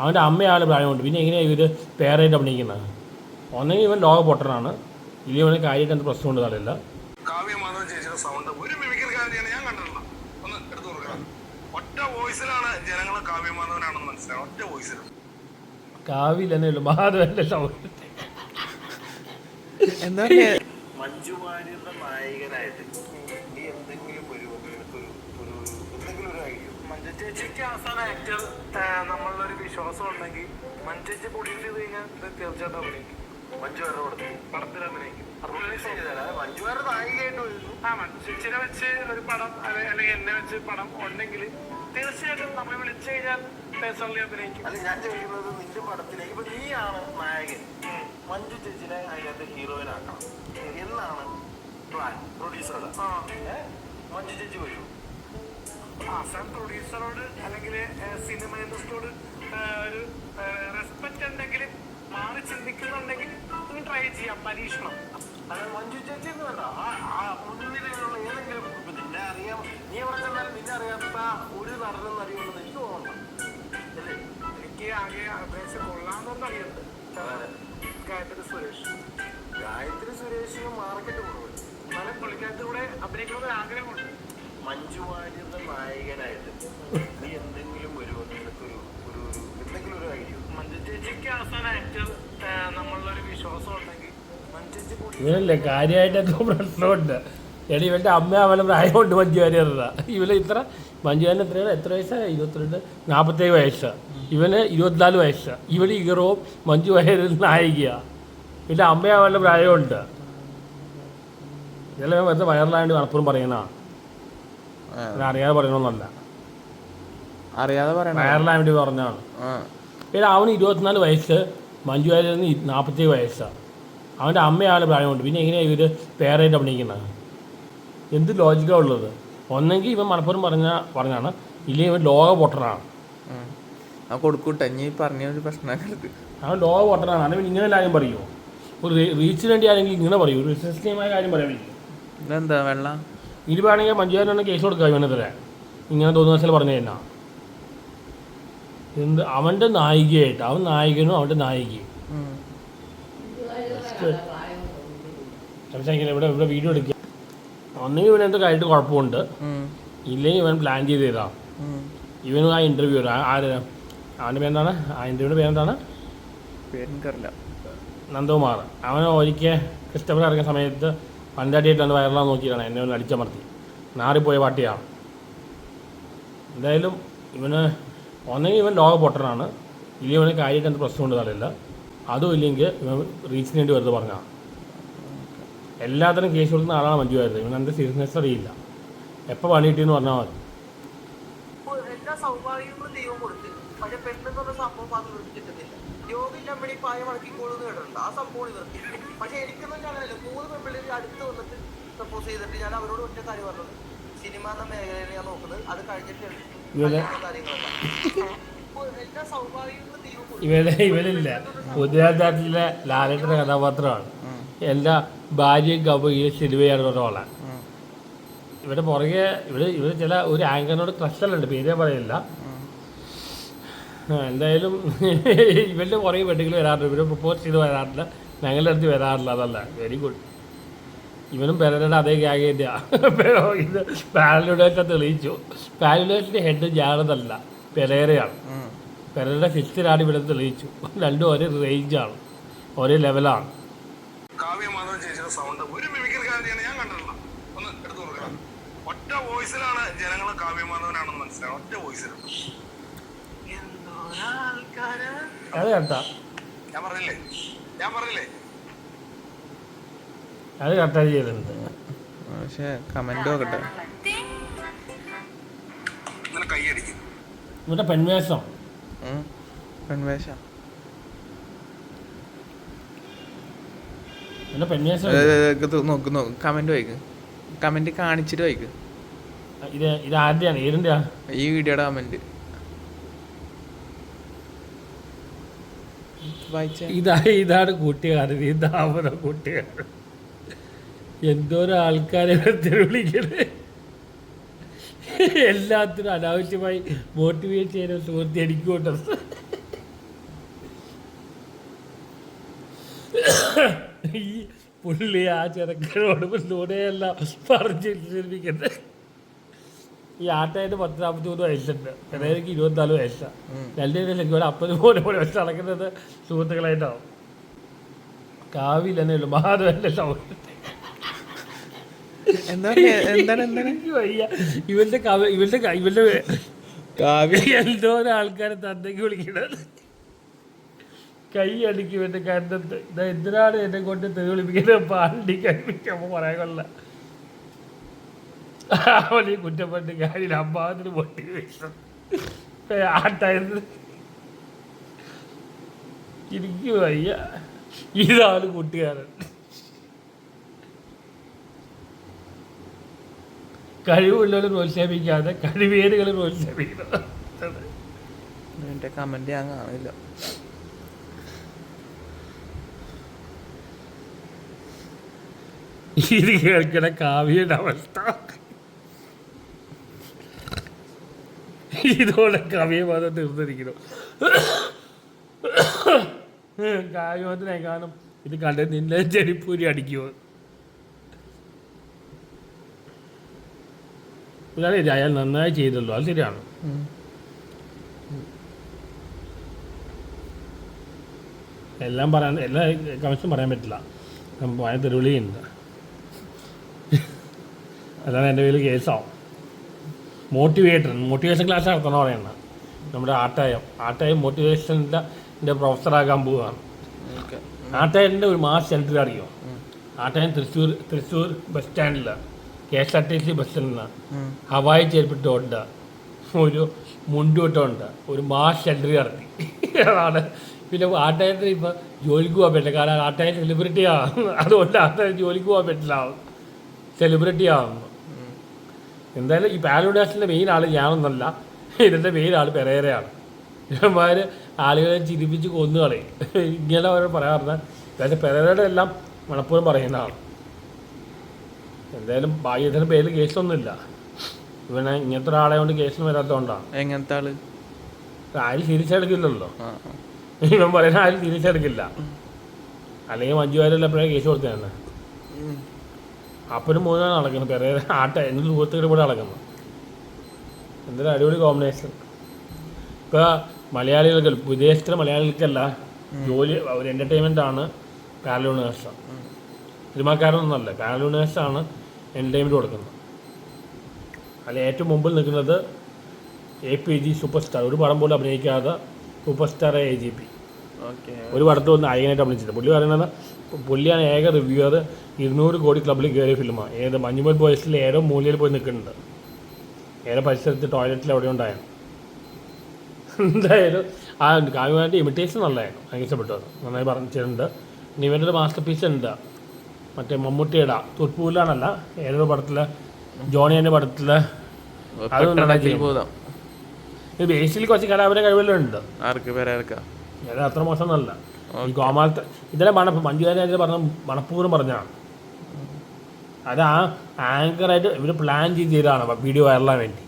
അവന്റെ അമ്മയാണ് പ്രായമുണ്ട്. പിന്നെ എങ്ങനെയാണ് ഇവർ പേരായിട്ട് അഭിനയിക്കുന്നത്? ഒന്നെങ്കിൽ ഇവൻ ലോക പൊട്ടനാണ്. ഇനി ഇവന് കാര്യമായിട്ട് എന്ത് പ്രശ്നമുണ്ട് തലയില്ല കാവ്യമാധവൻ ചേച്ചിയുടെ സൗണ്ട് ഒരു ഞാൻ കണ്ടിട്ടില്ല. ഒന്ന് എടുത്തു കൊടുക്കണം ഒറ്റ വോയിസിലാണ് ജനങ്ങൾ കാവ്യമാധവനാണെന്ന് മനസ്സിലാവും ഒറ്റ വോയിസിൽ സൗണ്ട് എന്താ മഞ്ജു വാര്യരുടെ നായകനായിട്ട് നീ എന്തെങ്കിലും ഒരു എന്തെങ്കിലും ഒരു ഐഡിയ മഞ്ജു ചേച്ചിക്ക് അവസാന ആക്ടർ നമ്മളിലൊരു വിശ്വാസം ഉണ്ടെങ്കിൽ മഞ്ജു ചേച്ചി ചെയ്ത് കഴിഞ്ഞാൽ ഇത് തീർച്ചയായിട്ടും അഭിനയിക്കും. മഞ്ജു വേറെ കൊടുത്തു. പടത്തിൽ അഭിനയിക്കും. മഞ്ജു വാര്യർ നായികയായിട്ട് വരുന്നു ആ മഞ്ജു ചേച്ചിനെ വെച്ച് ഒരു പടം അല്ലെ- അല്ലെങ്കിൽ എന്നെ വെച്ച് പടം ഉണ്ടെങ്കിൽ തീർച്ചയായിട്ടും നമ്മൾ വിളിച്ചു കഴിഞ്ഞാൽ പേഴ്സണലി അഭിനയിക്കും. അല്ല ഞാൻ ചോദിക്കുന്നത് നിന്റെ പടത്തിലേക്ക്. ഇപ്പൊ നീയാണ് നായകൻ. മഞ്ജു ചേച്ചിനെ അതിനകത്ത് ഹീറോയിൻ ആക്കണം. എന്നാണ് പ്ലാൻ. പ്രൊഡ്യൂസറുടെ. മഞ്ജു ചേച്ചി വരൂ. ആസാം പ്രൊഡ്യൂസറോട് അല്ലെങ്കിൽ സിനിമ ഇൻഡസ്ട്രിയോട് ഒരു റെസ്പെക്ട് ഉണ്ടെങ്കിൽ മാറി ചിന്തിക്കുന്നുണ്ടെങ്കിൽ ട്രൈ ചെയ്യാം പരീക്ഷണം. മഞ്ജു ചേച്ചി എന്ന് വേണ്ട മുൻനിരയിലുള്ള ഏതെങ്കിലും നിന്നെ അറിയാം നീ എവിടെ നിന്നെ അറിയാത്ത ഒരു നടനും അറിയുമെന്ന് എനിക്ക് അല്ലേ? എനിക്ക് ആകെ അപേക്ഷ കൊള്ളാമെന്നൊന്നും അറിയുന്നുണ്ട്. ഗായത്രി സുരേഷ്. ഗായത്രി സുരേഷ് മാർക്കറ്റ് കുറവ്. എന്നാലും പുള്ളിക്കാരത്തെ കൂടെ അഭിനയിക്കണമെന്ന് ആഗ്രഹമുണ്ട്. മഞ്ജു വാര്യരുടെ നായകനായിട്ട് നീ എന്തെങ്കിലും ഒരു നിനക്കൊരു ഒരു ഒരു എന്തെങ്കിലും ഒരു ഐഡിയ? മഞ്ജു ചേച്ചിക്ക് അവസാന ആക്ടർ നമ്മളിലൊരു വിശ്വാസം ഉണ്ടെങ്കിൽ മഞ്ജു ചേച്ചി ഇവനല്ലേ കാര്യമായിട്ട് എന്തോ പ്രശ്നമുണ്ട്. എടി ഇവന്റെ അമ്മ പ്രായമുണ്ട് മഞ്ജു വാര്യറുടെ ഇവന് ഇത്ര മഞ്ജു വാര്യൻ എത്രയാണ്? എത്ര വയസ്സാണ് ഇരുപത്തിരണ്ട് നാൽപ്പത്തേഴ് വയസ്സ്. ഇവന് ഇരുപത്തിനാല് വയസ്സ്. ഇവന് ഹീറോവും മഞ്ജു വാര്യർ നായികയാണ് ഇവന്റെ അമ്മ അവന്റെ പ്രായമുണ്ട്. ഇതെല്ലാം വെറുതെ വയറിലാണ്ട് മലപ്പുറം പറയണ അറിയാതെ പറയണമെന്നല്ല അറിയാതെ പറയണ വയറിലാൻ വേണ്ടി പറഞ്ഞാണ് പിന്നെ അവന് ഇരുപത്തിനാല് വയസ്സ് മഞ്ജു വാര്യറിന് നാൽപ്പത്തേഴ് വയസ്സാണ് അവന്റെ അമ്മയാണ് പ്രായമുണ്ട്. പിന്നെ എങ്ങനെയാണ് ഇവർ പേരായിട്ട് അഭിനയിക്കുന്നത്? എന്ത് ലോജിക്കാണ് ഉള്ളത്? ഒന്നെങ്കിൽ ഇവൻ മലപ്പുറം പറഞ്ഞ പറഞ്ഞാണ് ഇല്ലെങ്കിൽ ഇവൻ ലോക പൊട്ടനാണ്. ആ. കൊടുക്കൂട്ടെ. ഇനി പറഞ്ഞ ഒരു പ്രശ്നമാക്കരുത് അവൻ ലോക പൊട്ടനാണ്. അല്ലെങ്കിൽ ഇങ്ങനെ കാര്യം പറയുമോ ഒരു റീച്ചിന് വേണ്ടി ആരെങ്കിലും ഇങ്ങനെ പറയൂ? ഒരു വിശ്വസനീയമായ കാര്യം പറയാൻ പറ്റില്ല ഇതെന്താ വെള്ളം? ഇനി വേണമെങ്കിൽ മഞ്ജു വാര്യനെ കേസ് കൊടുക്കുക ഇവനെതിരെ ഇങ്ങനെ തോന്നുന്ന വെച്ചാൽ പറഞ്ഞു കഴിഞ്ഞാൽ എന്ത് അവന്റെ നായികയായിട്ട് അവൻ നായികനും അവന്റെ നായികയും. സംസാരിക്കില്ല ഇവിടെ ഇവിടെ വീഡിയോ എടുക്കുക. ഒന്നെങ്കിൽ ഇവൻ എന്തോ കാര്യമായിട്ട് കുഴപ്പമുണ്ട്. ഇല്ലെങ്കിൽ ഇവൻ പ്ലാൻ ചെയ്ത് ചെയ്താ ഉം. ഇവനും ആ ഇന്റർവ്യൂ ആര്? അവന്റെ പേരെന്താണ്? ആ ഇന്റർവ്യൂടെ പേരെന്താണ്? പേരെനിക്കറിയില്ല. നന്ദകുമാർ. അവൻ ഒരിക്കൽ ക്രിസ്റ്റഫർ ഇറങ്ങിയ സമയത്ത് പണ്ടാട്ടിയായിട്ട് വയറിലാന്ന് നോക്കിയിട്ടാണ് എന്നെ ഒന്ന് അടിച്ചമർത്തി. നാറിപ്പോയ പാട്ടിയാണ്. എന്തായാലും ഇവന് ഒന്നെങ്കിൽ ഇവൻ ലോക പൊട്ടനാണ് ഇല്ലെങ്കിൽ ഇവന് കാര്യമായിട്ട് എന്ത് പ്രശ്നമുണ്ട് അറിയില്ല. അതും ഇല്ലെങ്കിൽ ഇവൻ റീച്ചിന് വേണ്ടി വെറുതെ പറഞ്ഞാണ് എല്ലാത്തിനും കേസ് കൊടുക്കുന്ന ആളാണ് മഞ്ജു ആയത് ഇവൻ എന്റെ സീരിയസ്നെസ് അറിയില്ല. എപ്പോൾ പണി കിട്ടിയെന്ന് പറഞ്ഞാൽ മതി. സംഭവം അമ്മണി പായ വളക്കിക്കോളൂ എന്ന് കേട്ടിട്ടുണ്ട്. ആ സംഭവം ഇവർക്ക് പക്ഷെ എനിക്കൊന്നും കാണാനില്ല മൂന്ന് പെമ്പിളി അടുത്ത് വന്നിട്ട് സപ്പോസ് ചെയ്തിട്ട് ഞാൻ അവരോട് ഒറ്റ കാര്യം പറഞ്ഞത്. സിനിമ എന്ന മേഖലയിൽ ഞാൻ നോക്കുന്നത് അത് കഴിഞ്ഞിട്ട് ഇവനെ ഇവനില്ല ഉദയാദാറ്റിലെ ലാലേട്ടന്റെ കഥാപാത്രമാണ്. എല്ലാ ഭാര്യയും ഈ സിനിമയാണ് ഒരാളെ. ഇവിടെ പുറകെ ഇവർ ഇവർ ചില ഒരു ആങ്കറിനോട് ക്രഷലുണ്ട് പേര് ഞാൻ പറയില്ല. എന്തായാലും ഇവരുടെ കുറേ വെട്ടികൾ വരാറുണ്ട് ഇവർ പ്രപ്പോസ് ചെയ്ത് വരാറില്ല. ഞങ്ങളുടെ അടുത്ത് വരാറില്ല അതല്ല. വെരി ഗുഡ് ഇവനും പെരയുടെ അതേ ഗ്യാഗ് തന്നെയാണ് ഇത് പാരലുഡേറ്റ തെളിയിച്ചു. പാരലുഡേറ്റിന്റെ ഹെഡ് ജാനതല്ല പെരേരയാണ്. പെരയുടെ ഫിഫ്ത്തിലാണ് ഇവിടെ തെളിയിച്ചു. രണ്ടും ഒരേ റേഞ്ചാണ് ഒരേ ലെവലാണ് കാവ്യമാധവൻ ചേച്ചിയുടെ സൗണ്ട് ഒരു മിമിക്രിക്കാരനെയാണ് ഞാൻ കണ്ടിട്ടില്ല. ഒന്ന് എടുത്തു കൊടുക്കണം. ഒറ്റ വോയിസിലാണ് ജനങ്ങൾ കാവ്യമാധവനാണെന്ന് മനസ്സിലാവും ഒറ്റ വോയിസിലാണ് അത് കേട്ടാ. അത് ചെയ്തിട്ടുണ്ട് പക്ഷെ കമന്റ് നോക്കട്ടെ പെൺവേഷം. പെൺവേഷ. കമന്റ് വായിക്ക്. കമന്റ് കാണിച്ചിട്ട് വായിക്ക്. ഇത് ഇത് ആരുടെയാണ്? ഏതിന്റെയാ ഈ വീഡിയോടെ കമന്റ് വായിച്ച? ഇതാ ഇതാണ് കൂട്ടുകാരൻ ഈ കൂട്ടുകാരൻ എന്തോരം ആൾക്കാരെ വിളിക്കുന്നത് എല്ലാത്തിനും അനാവശ്യമായി മോട്ടിവേറ്റ് ചെയ്യാനും സുഹൃത്തി എനിക്കുണ്ട് ഈ പുള്ളി ആ ചെറുക്കനോട് മുന്നോടെയെല്ലാം പറഞ്ഞിരിക്കുന്നത് ഈ ആട്ടായിട്ട് പത്ത് നാൽപ്പത്തി മൂന്ന് വയസ്സുണ്ട്. ചെറിയക്ക് ഇരുപത്തിനാല് വയസ്സാണ് രണ്ടുപേരും ഒരു അപ്പത് പോലെ പോലെ വെച്ച് നടക്കുന്നത് സുഹൃത്തുക്കളായിട്ടാവും. കാവിൽ തന്നെ ഉള്ളു മഹാദേവന്റെ ഇവന്റെ കവ ഇവന്റെ ഇവന്റെ കാവ്യ എന്തോ ആൾക്കാരെ തന്നേക്ക് വിളിക്കണത്. കൈ അടിക്കും എന്റെ കണ്ടത്ത് ഇതാ എന്തിനാണ് എന്നെ കൊണ്ട് പാണ്ടി കഴിപ്പിക്കുമ്പോ പറയാൻ കൊള്ള. ഈ കുറ്റപ്പെട്ട് കാര്യം അമ്മാതിന് പൊട്ടി. ആട്ടായിരുന്നു ഇരിക്കും വയ്യ ഇതാണ് കൂട്ടുകാരൻ. കഴിവുള്ളവരെ പ്രോത്സാഹിപ്പിക്കാതെ കഴിവേരുകളെ പ്രോത്സാഹിപ്പിക്കുന്നത് എന്റെ ഞാൻ കാണില്ല. ഇത് കേൾക്കണ കാവ്യയുടെ അവസ്ഥ. ഇതോടെ കവിയവാദം തീർന്നിരിക്കുന്നു കാവ്യവാദത്തിനെ കാണും. ഇത് കണ്ട് നിന്നെ ചെടിപ്പൂരി അടിക്കുമോ ഇത് അയാൾ നന്നായി ചെയ്തല്ലോ. അത് ശരിയാണ്. എല്ലാം പറയാൻ എല്ലാ കമൻസും പറയാൻ പറ്റില്ല. ഭയ തെരുവിളിയുണ്ട് അതാണ് എന്റെ പേര് കേസാവും. മോട്ടിവേറ്റർ മോട്ടിവേഷൻ ക്ലാസ് നടത്തണം പറയുന്നത്. നമ്മുടെ ആട്ടായം ആട്ടായം മോട്ടിവേഷന്റെ പ്രൊഫസർ പ്രൊഫസറാകാൻ പോവുകയാണ്. ആട്ടായന്റെ ഒരു മാസ് സെന്റർ അറിയോ ആട്ടായം തൃശ്ശൂർ തൃശ്ശൂർ ബസ് സ്റ്റാൻഡിൽ K S R T C bus സ്റ്റാൻഡിൽ ഉം. ഹവായി ചേർപ്പിട്ടുണ്ട് ഒരു മുണ്ടൂട്ടമുണ്ട് ഒരു മാസ് സെന്റർ നടത്തി. അതാണ്. പിന്നെ ആട്ടായത്തിന് ഇപ്പം ജോലിക്ക് പോകാൻ പറ്റില്ല. കാരണം ആട്ടയം സെലിബ്രിറ്റി ആകുന്നു അതുകൊണ്ട് ആട്ടയം ജോലിക്ക് പോകാൻ പറ്റില്ല. സെലിബ്രിറ്റി ആകുന്നു എന്തായാലും ഈ പാലോഡാസിന്റെ മെയിൻ ആൾ ഞാനൊന്നല്ല. ഇതിന്റെ മെയിൻ ആൾ പെരേരയാണ്. ഇവന്മാർ ആളുകളെ ചിരിപ്പിച്ച് കൊന്നു കളയും ഇങ്ങനെ അവർ പറയാറുണ്ട്. പക്ഷേ പെരേരയുടെ എല്ലാം മണപ്പൂരം പറയുന്ന ആൾ എന്തായാലും ഭാഗ്യത്തിന്റെ പേരിൽ കേസൊന്നുമില്ല. ഇവനെ ഇങ്ങനത്തെ ഒരാളെ കൊണ്ട് കേസിന് വരാത്തതുകൊണ്ടാണ്. എങ്ങനത്തെ ആൾ? ആരും തിരിച്ചെടുക്കില്ലല്ലോ. ഇവൻ പറയുന്ന ആരും തിരിച്ചെടുക്കില്ല അല്ലെങ്കിൽ മഞ്ജു വാര്യല്ല എപ്പോഴാണ് കേസ് കൊടുത്തതാണ്. അപ്പനും മോനാണ് നടക്കുന്നത് പെരേര ആട്ട എന്റെ സുഹൃത്തുക്കളുടെ കൂടെ നടക്കുന്നത് എന്തൊരു അടിപൊളി കോമ്പിനേഷൻ ഇപ്പോൾ മലയാളികൾക്ക് വിദേശത്തിലെ മലയാളികൾക്കല്ല ജോലി ഒരു എന്റർടൈൻമെന്റ് ആണ് പാരലൂണേഴ്സ് സിനിമാക്കാരനൊന്നുമല്ല ആണ് എന്റർടൈൻമെന്റ് കൊടുക്കുന്നത്. അല്ല ഏറ്റവും മുമ്പിൽ നിൽക്കുന്നത് A P G super star ഒരു പടം പോലും അഭിനയിക്കാതെ super star A G P ഒരു പടത്തിൽ ഒന്ന് നായകനായിട്ട് അഭിനയിച്ചത് പുള്ളി പറയുന്നത് പുള്ളിയാണ് ഏക റിവ്യൂ അത് ഇരുന്നൂറ് കോടി ക്ലബിൽ കയറിയ ഫിലിമാണ് ഏത് മഞ്ഞുമൽ ബോയ്സിൽ ഏതോ മൂലയിൽ പോയി നിൽക്കുന്നുണ്ട്. ഏറെ പരിസരത്ത് ടോയ്ലറ്റിൽ എവിടെ ഉണ്ടായിരുന്നു എന്തായാലും ആ കാവ്യമാന്റെ ഇമിറ്റേഷൻ നല്ലതായിരുന്നു. എനിക്ക് ഇഷ്ടപ്പെട്ടു. നന്നായി പറഞ്ഞിട്ടുണ്ട്. ഇനി ഇവന്റെ ഒരു മാസ്റ്റർ പീസ് ഉണ്ട് മറ്റേ മമ്മൂട്ടിയുടെ തുർപ്പൂലാണല്ല ഏതൊരു പടത്തിൽ ജോണിയന്റെ പടത്തിൽ അത് ബേസിൽ കുറച്ച് കലാപര കഴിവുകളുണ്ട്. ആർക്ക് പേരേർക്കാം അത് അത്ര എന്നല്ല ഈ ഗോമാളത്തെ ഇതിലെ മണ മഞ്ജുവാരി പറഞ്ഞ മണപ്പൂർവം പറഞ്ഞാണ് അത് ആ ആങ്കറായിട്ട് ഇവർ പ്ലാൻ ചെയ്ത് ചെയ്തതാണ്. വീഡിയോ വൈറലാൻ വേണ്ടി.